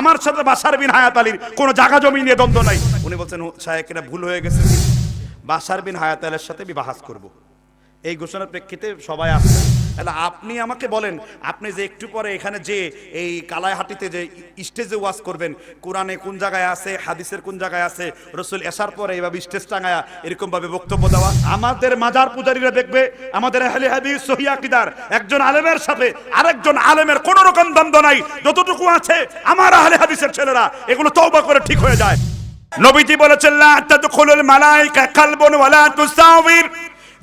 আমার সাথে বাসার বিন হায়াত আলীর কোনো জায়গা জমি নিয়ে দ্বন্দ্ব নাই। উনি বলছেন সাহেব এটা ভুল হয়ে গেছে। বাসার বিন হায়াত আলীর সাথে বিবাহাস করব। এই ঘোষণার প্রেক্ষিতে সবাই আসছে। তাহলে আপনি আমাকে বলেন, আপনি যে একটু পরে এখানে যে এই কালাইহাটিতে যে স্টেজে ওয়াজ করবেন, কোরআনে কোন জায়গায় আছে, হাদিসের কোন জায়গায় আছে, রসুল এসার পরে এইভাবে স্টেজ টাঙায়া এরকম ভাবে বক্তব্য দেওয়া। আমাদের মাজার পূজারীরা দেখবে, আমাদের আহলে হাদিস, সহি আকীদার, একজন আলেমের সাথে আরেকজন আলেমের কোন রকম দ্বন্দ্ব নাই। যতটুকু আছে, আমার আহলে হাদিসের ছেলেরা এগুলো তওবা করে ঠিক হয়ে যায়। নবীজি বলেছেন, লা তাদখুলুল মালাইকা কালবুন ওয়ালা তুসাওয়ির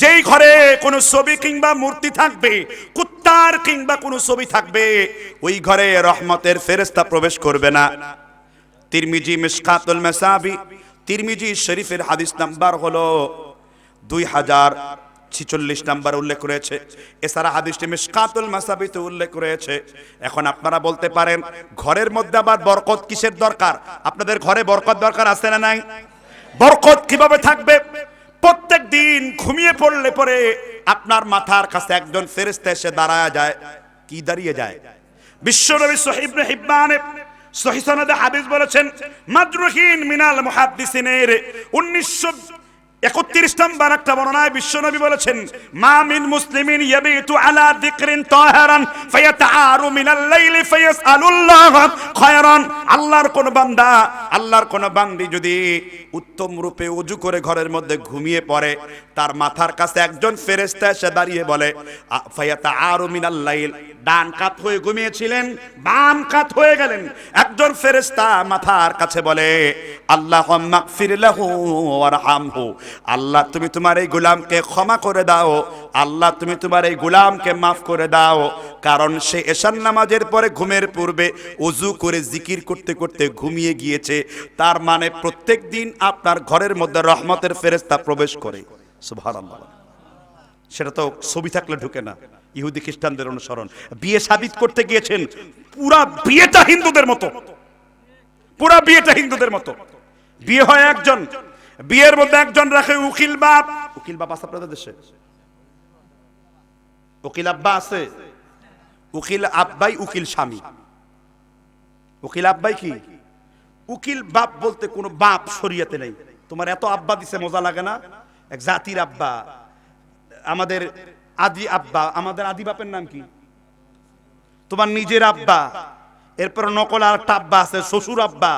যেই ঘরে কোনো ছবি কিংবা মূর্তি থাকবে, কুত্তার কিংবা কোনো ছবি থাকবে, ওই ঘরে রহমতের ফেরেস্তা প্রবেশ করবে না। তিরমিজি মিশকাতুল মাসাবি, তিরমিজি শরীফের হাদিস নাম্বার হলো দুই হাজার ছিচল্লিশ নাম্বার উল্লেখ করেছে এছাড়া হাদিসটি মিসকাতুল মাসাবিতে উল্লেখ করেছে এখন আপনারা বলতে পারেন, ঘরের মধ্যে আবার বরকত কিসের দরকার? আপনাদের ঘরে বরকত দরকার আছে না নাই? বরকত কীভাবে থাকবে? প্রত্যেক দিন ঘুমিয়ে পড়লে পরে আপনার মাথার কাছে একজন ফেরেস্তা এসে দাঁড়ায় যায়। কি দাঁড়িয়ে যায়? বিশ্বনবী সহিব হিব্বানে সহি সনদে হাদিস বলেছেন, মাদ্রুহিন মিনাল মুহাদ্দিসিনের 1900 একত্রিশ নম্বর একটা বর্ণনায় বিশ্বনবী বলেছেন, মা মিন মুসলিমিন ইয়াবিতু আলা যিকরিন তাহারান, ফায়াতাআরু মিনাল লাইলি ফায়াসআলুল্লাহ খায়রান। আল্লাহর কোন বান্দা, আল্লাহর কোন বান্দি যদি উত্তম রূপে ওযু করে ঘরের মধ্যে ঘুমিয়ে পড়ে, তার মাথার কাছে একজন ফেরেশতা এসে দাঁড়িয়ে বলে ফায়াতাআরু মিনাল লাইল। ডান কাত হয়ে ঘুমিয়েছিলেন, বাম কাত হয়ে গেলেন। একজন ফেরেশতা মাথার কাছে বলে আল্লাহ মাগফির লাহু ওয়ারহামহু। আল্লাহ, তুমি তোমার এই গোলামকে ক্ষমা করে দাও। আল্লাহ, তুমি তোমার এই গোলামকে মাফ করে দাও। কারণ সে এশান নামাজের পরে ঘুমের পূর্বে অজু করে জিকির করতে করতে ঘুমিয়ে গিয়েছে। তার মানে প্রত্যেক দিন আপনার ঘরের মধ্যে রহমতের ফেরেশতা প্রবেশ করে। সেটা তো ছবি থাকলে ঢুকে না। ইহুদি খ্রিস্টানদের অনুসরণ। বিয়ে সাবিত করতে গিয়েছেন পুরা বিয়েটা হিন্দুদের মতো। পুরা বিয়েটা হিন্দুদের মতো। বিয়ে হয় একজন। বিয়ের মধ্যে একজন রাখে উকিল বাপ। উকিল বাপ আছে আপনাদের দেশে? উকিল আব্বা আছে? উকিল আব্বাই উকিল স্বামী। উকিল আব্বাই কি? উকিল বাপ বলতে কোনো বাপ শরিয়াতে নেই। তোমার এত আব্বা দিছে, মজা লাগে না? এক জাতির আব্বা। আমাদের আদি আব্বা, আমাদের আদি বাপের নাম কি? তোমার নিজের আব্বা। এরপর নকল আর আব্বা আছে, শ্বশুর আব্বা।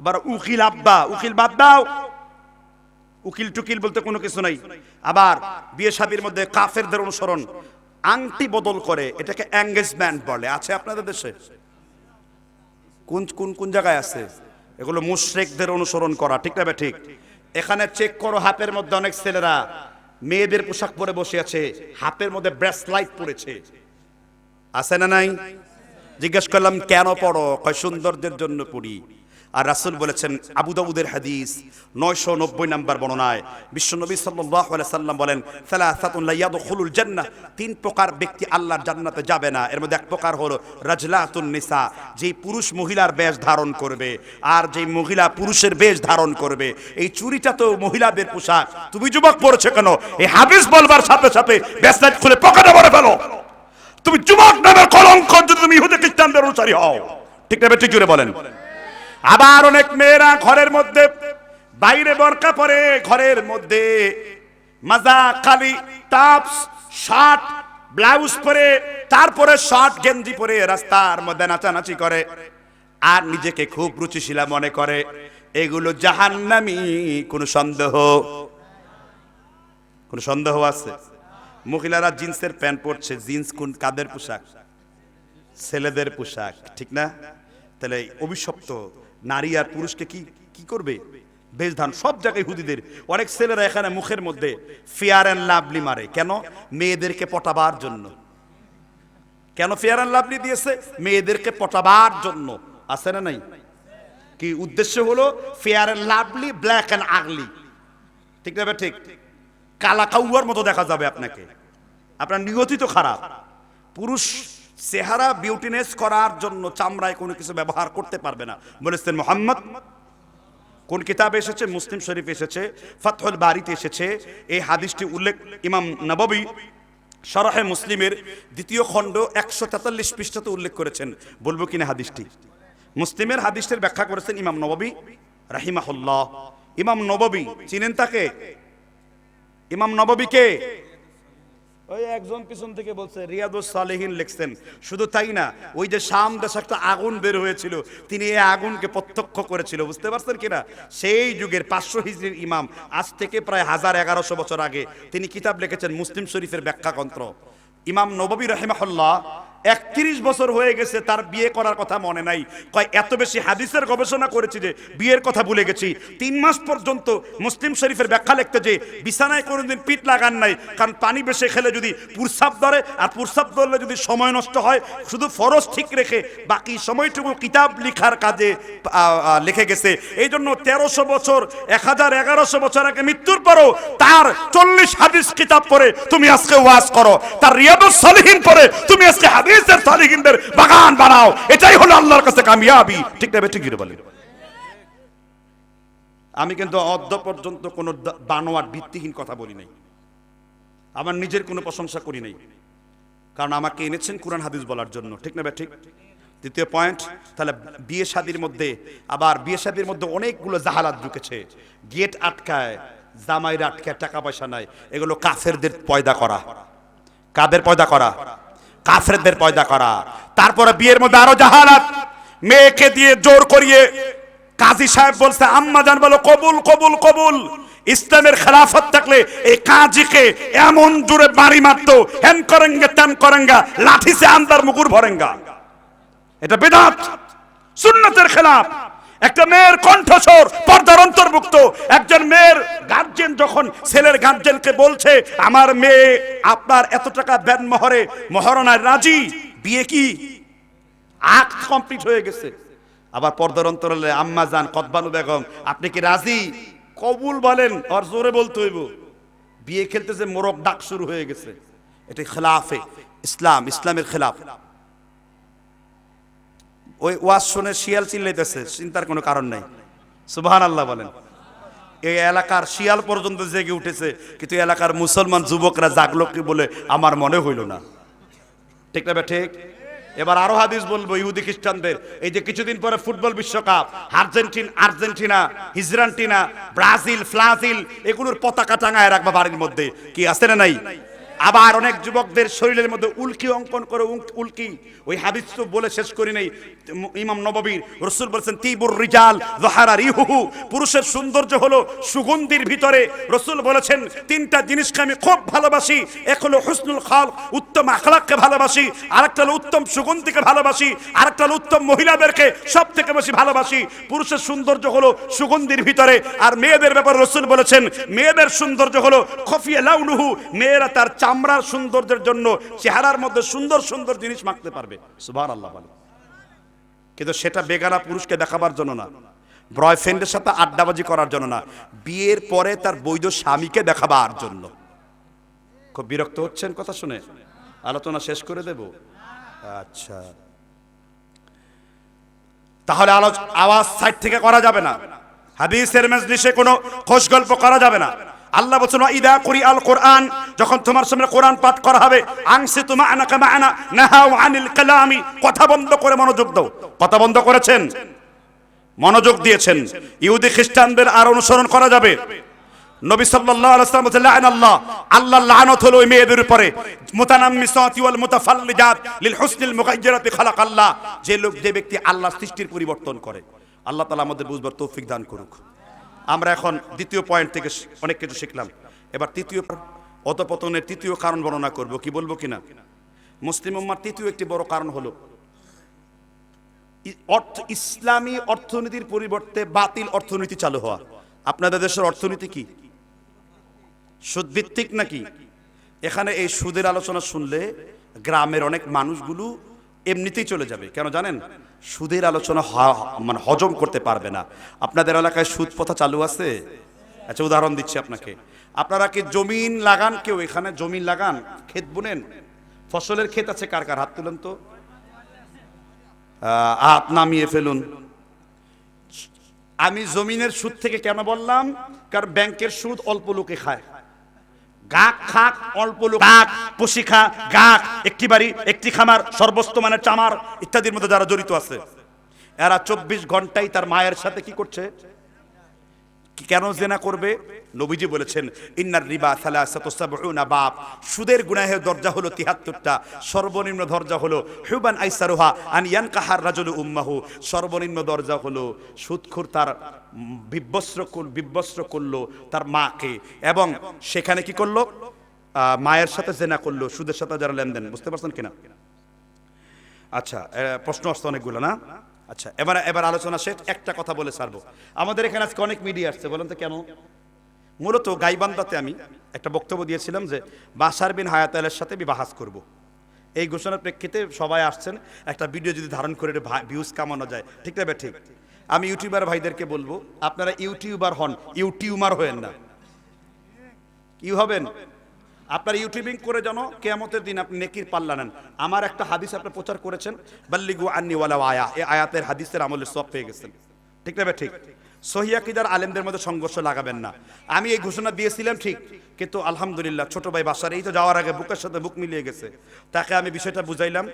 আবার উকিল আব্বা, উকিল বাপ দাও। উকিল টুকিল বলতে কোনো কিছু নাই। আবার বিয়ে শাদির মধ্যে কাফেরদের অনুসরণ, আংটি বদল করে এটাকে এঙ্গেজমেন্ট বলে। আছে আপনাদের দেশে? কোন কোন কোন জায়গায় আছে? এগুলো মুশরেকদের অনুসরণ করা, ঠিক না ঠিক। এখানে চেক করো, হাতের মধ্যে অনেক ছেলেরা মেয়েদের পোশাক পরে বসে আছে, হাতের মধ্যে ব্রেসলাইট পরেছে। আছে না নাই? জিজ্ঞেস করলাম, কেন পড়ো? কয়, সৌন্দর্যের জন্য পড়ি। আর রাসূল বলেছেন আবু দাউদের হাদিস নয়শো নব্বই নাম্বার বর্ণনায়। বিশ্বনবী সাল্লাম বলেন, সালাসাতুন লা ইয়াদখুলুল জান্নাহ। তিন প্রকার ব্যক্তি আল্লাহর জান্নাতে যাবে না। এর মধ্যে এক প্রকার হলো রাজলাতুন নিসা, যেই পুরুষ মহিলার বেশ ধারণ করবে আর যেই মহিলা পুরুষের বেশ ধারণ করবে। এই চুরিটা তো মহিলাদের পোশাক। তুমি যুবক পড়েছো কেন? এই হাদিস বলবার সাথে সাথে ব্যাসলাইট খুলে পকেটে ভরে ফেলো। তুমি যুবক নামের কলঙ্ক যদি তুমি ইহুদি খ্রিস্টানদের অনুসারী হও। ঠিক না ঠিক জুড়ে বলেন। আবার অনেক মেয়েরা ঘরের মধ্যে, বাইরে বরকা পরে ঘরের মধ্যে, মাজা খালি টাপস, শার্ট, ব্লাউজ পরে, তারপরে শার্ট, গেঞ্জি পরে রাস্তার মধ্যে নাচানাচি করে। আর নিজেকে খুব রুচিশীলা মনে করে, এগুলো জাহান্নামি, কোনো সন্দেহ কোনো সন্দেহ আছে? মহিলারা জিন্সের প্যান্ট পরছে, জিন্স কোন, কাদের পোশাক? ছেলেদের পোশাক, ঠিক না? তাহলে অভিশপ্ত নারী আর পুরুষকে কি কি করবে? বেশ ধান সব জায়গায় হুদিদের। অনেক ছেলেরা এখানে মুখের মধ্যে ফেয়ার অ্যান্ড লাভলি মারে। কেন? মেয়েদেরকে পটাবার জন্য। কেন ফেয়ার অ্যান্ড লাভলি দিয়েছে? মেয়েদেরকে পটাবার জন্য। আছে না নাই? কি উদ্দেশ্য হলো? Fair and lovely black and ugly ঠিক না ঠিক। কালা কাউয়ার মতো দেখা যাবে আপনাকে। আপনার নিয়তি তো খারাপ। পুরুষ চেহারা বিউটিনেস করার জন্য চামড়ায় কোনো কিছু ব্যবহার করতে পারবে না। বলেছেন মোহাম্মদ, কোন কিতাবে এসেছে? মুসলিম শরীফ এসেছে, ফাতহুল বাড়িতে এসেছে। এই হাদিসটি উল্লেখ ইমাম নববী শরহে মুসলিমের দ্বিতীয় খণ্ড একশো তেতাল্লিশ পৃষ্ঠাতে উল্লেখ করেছেন। বলব কিনা হাদিসটি? মুসলিমের হাদিসের ব্যাখ্যা করেছেন ইমাম নববী রাহিমাহুল্লাহ। ইমাম নববী চিনেন তাকে? ইমাম নববীকে ওই একজন পিছন থেকে বলছে, রিয়াদুস সালেহীন লিখছেন। শুধু তাই না, ওই যে শাম দেশে একটা আগুন বের হয়েছিল, তিনি এই আগুনকে প্রত্যক্ষ করেছিল, বুঝতে পারছেন কিনা? সেই যুগের পাঁচশো হিজড়ির ইমাম, আজ থেকে প্রায় হাজার এগারোশো বছর আগে তিনি কিতাব লিখেছেন মুসলিম শরীফের ব্যাখ্যা কন্ত্র ইমাম নববী রহেমাহুল্লাহ একত্রিশ বছর হয়ে গেছে তার বিয়ে করার কথা মনে নাই। কয়, এত বেশি হাদিসের গবেষণা করেছি যে বিয়ের কথা ভুলে গেছি। তিন মাস পর্যন্ত মুসলিম শরীফের ব্যাখ্যা লিখতে যে বিছানায় কোনোদিন পিঠ লাগান নাই, কারণ পানি বেশি খেলে যদি পুরসাপ ধরে, আর পুরসাপ ধরলে যদি সময় নষ্ট হয়, শুধু ফরজ ঠিক রেখে বাকি সময়টুকু কিতাব লিখার কাজে লিখে গেছে। এই জন্য তেরোশো বছর, এক হাজার এগারোশো বছর আগে মৃত্যুর পরও তার চল্লিশ হাদিস কিতাব পড়ে তুমি আজকে ওয়াজ করো। তার রিয়াদুস সালিহিন পড়ে তুমি আজকে হাদিসের সালিহিনদের বাগান বানাও। এটাই হলো আল্লাহর কাছে কামিয়াবি। ঠিক না ঠিক বলে আমি কিন্তু অদ্য পর্যন্ত কোনো বানোয়ার ভিত্তিহীন কথা বলি নাই। আমার নিজের কোনো প্রশংসা করি নাই। কারণ আমাকে এনেছেন কোরআন হাদিস বলার জন্য। ঠিক না ঠিক দ্বিতীয় পয়েন্ট, তাহলে বিয়ে শাদির মধ্যে, আবার বিয়ে শাদির মধ্যে অনেকগুলো জাহালাত ঢুকেছে। গেট আটকায়, জামাইর আটকায়, টাকা পয়সা নাই। এগুলো কাফেরদের পয়দা করা। কাদের পয়দা করা? কাফেরদের পয়দা করা। তারপরে বিয়ের মধ্যে আরও জাহালাত। মেয়েকে দিয়ে জোর করিয়ে কাজী সাহেব বলছে, আম্মা জান, বলো, কবুল কবুল কবুল। ইসলামের খেলাফত থাকলে এই কাজীকে এমন জোরে বাড়ি মারতো হ্যান করেঙ্গে ত্যান করেঙ্গা লাঠি সে আন্দার মুকুর ভরেঙ্গা। এটা বেদাত, সুন্নতের খেলাফ। একটা মেয়ের কণ্ঠস্বর পর্দার অন্তর্ভুক্ত। একজন মেয়ের গার্জেন যখন ছেলের গার্জেনকে বলছে, আমার মেয়ে, আপনার এত টাকা দেন মহরে মহারণায় রাজি? বিয়ে কি? কমপ্লিট হয়ে গেছে। আবার পর্দার অন্তরালে আম্মা যান কদবানু বেগম, আপনি কি রাজি? কবুল বলেন, আর জোরে বলতে হইব। বিয়ে খেলতেছে মোরগ ডাক শুরু হয়ে গেছে। এটা খেলাফে, ইসলাম, ইসলামের খেলাফ। ওই ওয়াজ শুনে শিয়াল চিল্লাইতেছে, চিন্তার কোনো কারণ নাই। সুবহান আল্লাহ বলেন। এই এলাকার শিয়াল পর্যন্ত জেগে উঠেছে, কিন্তু এলাকার মুসলমান যুবকরা জাগলো কি বলে আমার মনে হইল না। ঠিক না ঠিক? এবার আরও হাদিস বলব, ইহুদি খ্রিস্টানদের। এই যে কিছুদিন পরে ফুটবল বিশ্বকাপ, আর্জেন্টিন, আর্জেন্টিনা, হিজরান্টিনা, ব্রাজিল, ফ্লাজিল, এগুলোর পতাকা টাঙায় রাখবা বাড়ির মধ্যে। কি আছে না নাই? আবার অনেক যুবকদের শরীরের মধ্যে উল্কি অঙ্কন করে উল- উল্কি। ওই হাদিস তো বলে শেষ করি নাই। ইমাম নববীর রসুল বলেছেন, তিবুর রিজাল জহারা রিহুহু। পুরুষের সৌন্দর্য হলো সুগন্ধির ভিতরে। রসুল বলেছেন, তিনটা জিনিসকে আমি খুব ভালোবাসি। এক হলো হুসনুল খাল উত্তম আখলাককে ভালোবাসি। আরেকটা হলো উত্তম সুগন্ধিকে ভালোবাসি। আরেকটা হলো উত্তম মহিলাদেরকে সব থেকে বেশি ভালোবাসি। পুরুষের সৌন্দর্য হলো সুগন্ধির ভিতরে। আর মেয়েদের ব্যাপারে রসুল বলেছেন, মেয়েদের সৌন্দর্য হলো খফিয়া লাউনুহু মেয়েরা তার চামড়ার সৌন্দর্যের জন্য চেহারার মধ্যে সুন্দর সুন্দর জিনিস মাখতে পারবে। সুবহান আল্লাহ বলে কিন্তু সেটা বেগানা পুরুষকে দেখাবার জন্য না। বয়ফ্রেন্ডের সাথে আড্ডাবাজি করার জন্য না। বিয়ের পরে তার বৈধ স্বামীকে দেখাবার জন্য। খুব বিরক্ত হচ্ছেন কথা শুনে? আলোচনা শেষ করে দেব? আচ্ছা। তাহলে আওয়াজ সাইড থেকে করা যাবে না। হাদিসের মজলিসে কোনো খোশ গল্প করা যাবে না। আল্লাহ বলছেন ইদা করি আল কোরআন যখন তোমার সামনে কোরআন পাঠ করা হবে আংসে তোমা আনা কামা আনা নাহাও আনিল কালামি কথা বন্ধ করে মনোযোগ দাও। কথা বন্ধ করেছেন? মনোযোগ দিয়েছেন। ইহুদি খ্রিস্টানদের আর অনুসরণ করা যাবে? নবী সাল্লাল্লাহু আলাইহি ওয়াসাল্লাম বলেছেন আল্লাহ আল্লাহর লানত হলো ওই মেয়েদের উপরে। মুতানাম্মিসাতি ওয়াল মুতাফাল্লিজাত লিল হুসনিল মুগায়্যিরাতি খালাক আল্লাহ যে লোক, যে ব্যক্তি আল্লাহর সৃষ্টির পরিবর্তন করে। আল্লাহ তাআলা আমাদের বুঝবার তৌফিক দান করুক। আমরা এখন দ্বিতীয় পয়েন্ট থেকে অনেক কিছু শিখলাম। এবার তৃতীয় অতপতনের তৃতীয় কারণ বর্ণনা করব। কি বলব কিনা? মুসলিম উম্মার তৃতীয় একটি বড় কারণ হলো অর্থ ইসলামী অর্থনীতির পরিবর্তে বাতিল অর্থনীতি চালু হওয়া। আপনাদের দেশের অর্থনীতি কি? সুদভিত্তিক নাকি? এখানে এই সুদের আলোচনা শুনলে গ্রামের অনেক মানুষগুলো এমনিতেই চলে যাবে। কেন জানেন? সুদের আলোচনা মানে হজম করতে পারবে না। আপনাদের এলাকায় সুদ প্রথা চালু আছে? আচ্ছা উদাহরণ দিচ্ছি আপনাকে। আপনারা কি জমিন লাগান? কেউ এখানে জমিন লাগান? ক্ষেত বুনেন? ফসলের ক্ষেত আছে, কার কার? হাত তুলেন তো। হাত নামিয়ে ফেলুন। আমি জমিনের সুদ থেকে কেন বললাম? কারণ ব্যাংকের সুদ অল্প লোকে খায়। গাক খাক, অল্প লোক গাক পশিখা গাক, একটি বাড়ি, একটি খামার, সর্বস্ত মানে চামার ইত্যাদির মধ্যে যারা জড়িত আছে। এরা চব্বিশ ঘন্টাই তার মায়ের সাথে কি করছে? কেন জেনা করবে? নবীজি বলেছেন, ইন্নার রিবা সালাসাতুসাবউনা বাপ সুদের গুনাহের দরজা হলো 73টা সর্বনিম্ন দরজা হলো হুবান আইসারুহা, আন ইয়ানকাহার রাজুলু উম্মাহু। সর্বনিম্ন দরজা হলো সুদখোর তার বিবস্ত্র বিবস্ত্র করল তার মাকে এবং সেখানে কি করল? মায়ের সাথে জেনা করল, সুদের সাথে যারা লেনদেন, বুঝতে পারছেন কিনা? আচ্ছা প্রশ্ন আসছে অনেকগুলো, না? আচ্ছা এবার এবার আলোচনা শেষ, একটা কথা বলে সারবো আমাদের এখানে আজকে অনেক মিডিয়া আসছে, বলেন তো কেন? মূলত গাইবান্দাতে আমি একটা বক্তব্য দিয়েছিলাম যে বাসার বিন হায়াতালের সাথে বিবাহাস করব। এই ঘোষণার প্রেক্ষিতে সবাই আসছেন, একটা ভিডিও যদি ধারণ করে ভিউজ কামানো যায়। ঠিক তবে ঠিক। আমি ইউটিউবার ভাইদেরকে বলব, আপনারা ইউটিউবার হন, ইউটিউমার হয়েন না। কি হবেন? আপনার ইউটিউবিং করে যেন কেয়ামতের দিন আপনি নেকির পাল্লা নেন। আমার একটা হাদিস আপনি প্রচার করেছেন, বাল্লিগু আন্নি ওয়ালা আয়া। এ আয়াতের হাদিসের আমলে সব পেয়ে গেছেন। ঠিক না ঠিক। সহিয়াকিদার আলেমদের মধ্যে সংঘর্ষ লাগাবেন না। আমি এই ঘোষণা দিয়েছিলাম ঠিক, কিন্তু আলহামদুলিল্লাহ ছোট ভাই বাসার এই তো যাওয়ার আগে বুকের সাথে বুক মিলিয়ে গেছে। তাকে আমি বিষয়টা বুঝাইলাম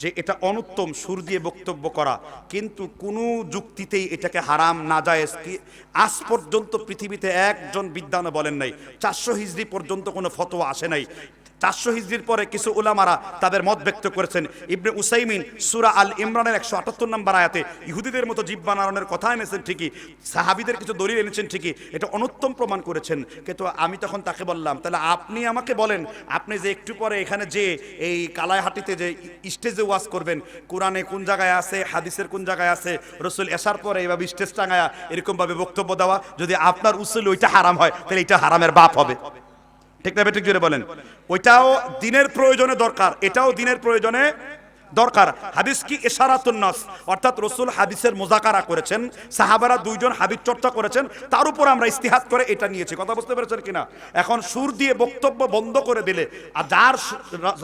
যে এটা অনুত্তম সুর দিয়ে বক্তব্য করা, কিন্তু কোনো যুক্তিতেই এটাকে হারাম না যায় কি আজ পর্যন্ত পৃথিবীতে একজন বিদ্যানও বলেন নাই, চারশো হিজড়ি পর্যন্ত কোনো ফতোয়া আসে নাই। চারশো হিজড়ির পরে কিছু ওলামারা তাদের মত ব্যক্ত করেছেন। ইবনে উসাইমিন সুরা আল ইমরানের একশো আটাত্তর নম্বর আয়াতে ইহুদিদের মতো জীব বানানোর কথা এনেছেন ঠিকই, সাহাবিদের কিছু দলিল এনেছেন ঠিকই, এটা অনুত্তম প্রমাণ করেছেন। কিন্তু আমি তখন তাকে বললাম, তাহলে আপনি আমাকে বলেন, আপনি যে একটু পরে এখানে যে এই কালাইহাটিতে যে স্টেজে ওয়াজ করবেন, কোরআনে কোন জায়গায় আছে, হাদিসের কোন জায়গায় আছে, রসুল এসার পরে এইভাবে স্টেজ টাঙায়া এরকমভাবে বক্তব্য দেওয়া, যদি আপনার উসুল ওইটা হারাম হয়, তাহলে এটা হারামের বাপ হবে। ঠিক না বেঠিক জুড়ে বলেন ওইটাও দিনের প্রয়োজনে দরকার এটাও দিনের প্রয়োজনে দরকার। হাদিস কি এশারাতুন নাস? অর্থাৎ রসুল হাদিসের মোজাকারা করেছেন, সাহাবারা দুইজন হাদিস চর্চা করেছেন, তার উপর আমরা ইস্তিহাদ করে এটা নিয়েছি। কথা বুঝতে পেরেছেন কিনা? এখন সুর দিয়ে বক্তব্য বন্ধ করে দিলে, আর যার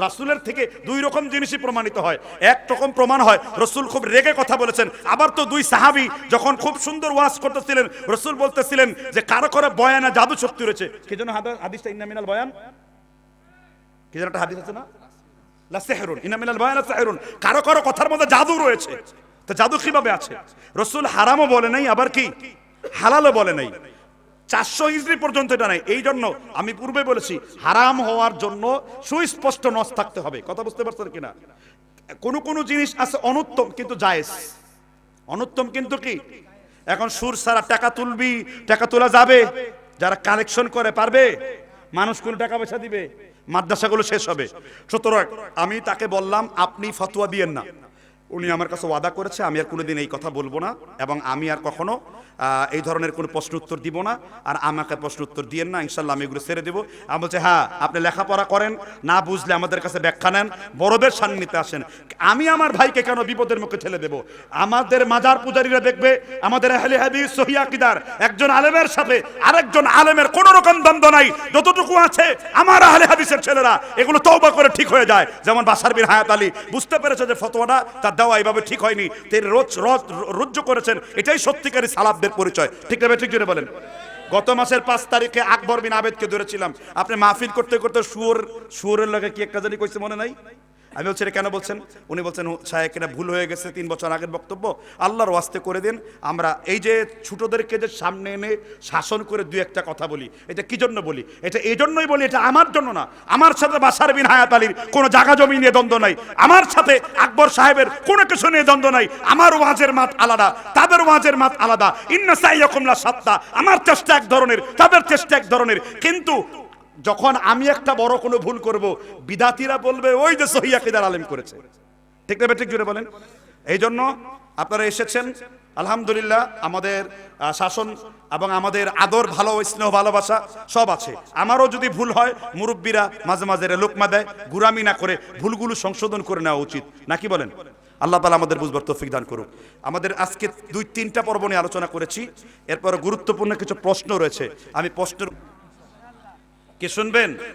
রাসূলের থেকে দুই রকম জিনিসই প্রমাণিত হয়। এক রকম প্রমাণ হয়, রসুল খুব রেগে কথা বলেছেন। আবার তো দুই সাহাবি যখন খুব সুন্দর ওয়াজ করতেছিলেন, রসুল বলতেছিলেন যে, কারও করে বয়ানে জাদু শক্তি রয়েছে। কি জন্য হাদিসটা ইন্নামিনাল বয়ান? কি যেন একটা হাদিস আছে না? লা সেহরুন কারও কারও কথার মধ্যে জাদু রয়েছে। তো জাদু কীভাবে আছে? রসুল হারামও বলে নাই, আবার কি? হালালও বলে নাই। চারশো হিজড়ি পর্যন্ত এটা নাই। এই জন্য আমি পূর্বে বলেছি, হারাম হওয়ার জন্য সুস্পষ্ট নস থাকতে হবে। কথা বুঝতে পারছেন কিনা? কোন কোন জিনিস আছে অনুত্তম কিন্তু জায়েজ। অনুত্তম কিন্তু কি? এখন সুর সারা টাকা তুলবি, টাকা তোলা যাবে। যারা কালেকশন করে, পারবে? মানুষ কোন টাকা পয়সা দিবে? মাদ্রাসাগুলো শেষ হবে। সুতরাং আমি তাকে বললাম আপনি ফতোয়া দিয়েন না। উনি আমার কাছে ওয়াদা করেছে, আমি আর কোনোদিন এই কথা বলব না এবং আমি আর কখনো এই ধরনের কোনো প্রশ্ন উত্তর দিব না আর আমাকে প্রশ্ন উত্তর দিয়েন না ইনশাল্লাহ আমি এগুলো ছেড়ে দেবো। আমি বলছি হ্যাঁ আপনি লেখাপড়া করেন, না বুঝলে আমাদের কাছে ব্যাখ্যা নেন, বড়দের সান্নিধ্যে আসেন। আমি আমার ভাইকে কেন বিপদের মুখে ঠেলে দেব? আমাদের মাজার পূজারীরা দেখবে, আমাদের আহলে হাদিস সহিয়া একজন আলেমের সাথে আরেকজন আলেমের কোনো রকম দ্বন্দ্ব নাই, যতটুকু আছে আমার আহলে হাদিসের ছেলেরা, এগুলো তওবা করে ঠিক হয়ে যায়। যেমন বাসার বীর হায়াত আলী, বুঝতে পেরেছে যে ফতোয়াটা? তার দেওয়া এইভাবে ঠিক হয়নি। তিনি রোজ রোজ রুজ্জ করেছেন। এটাই সত্যিকারী সালাবদের পরিচয়। ঠিক না ঠিক জুড়ে বলেন। গত মাসের পাঁচ তারিখে আকবর বিন আবেদকে ধরেছিলাম। আপনি মাহফিল করতে করতে সুর সুরের লগে কি একটা জানি কইছে মনে নাই? আমি বলছি এটা কেন বলছেন? উনি বলছেন সাহেব এটা ভুল হয়ে গেছে, তিন বছর আগের বক্তব্য। আল্লাহর ওয়াস্তে করে দিন, আমরা এই যে ছোটদেরকে যে সামনে এনে শাসন করে দুই একটা কথা বলি, এটা কি জন্য বলি? এটা এই জন্যই বলি, এটা আমার জন্য না। আমার সাথে বাসার বিন হায়াত আলীর কোনো জায়গা জমি নিয়ে দ্বন্দ্ব নাই। আমার সাথে আকবর সাহেবের কোনো কিছু নিয়ে দ্বন্দ্ব নাই। আমার ওয়াজের মাত আলাদা, তাদের ওয়াজের মাত আলাদা। ইন্না সাইয়াকুমলা সাত্তা, আমার চেষ্টা এক ধরনের, তাদের চেষ্টা এক ধরনের। কিন্তু যখন আমি একটা বড় কোনো ভুল করব, বিদাতিরা বলবে, ওই যে সহিয়াকিদার আলেম করেছে। ঠিক না ঠিক জুড়ে বলেন? এই জন্য আপনারা এসেছেন, আলহামদুলিল্লাহ, আমাদের শাসন এবং আমাদের আদর, ভালো স্নেহ, ভালোবাসা সব আছে। আমারও যদি ভুল হয়, মুরব্বীরা মাঝে মাঝে লোকমা দেয়, গুরামি না করে ভুলগুলো সংশোধন করে নেওয়া উচিত। নাকি বলেন? আল্লাহ তালা আমাদের বুঝবার তৌফিক দান করুক। আমাদের আজকে দুই, তিনটা পর্ব নিয়ে আলোচনা করেছি। এরপর গুরুত্বপূর্ণ কিছু প্রশ্ন রয়েছে। আমি প্রশ্নের কি শুনবেন?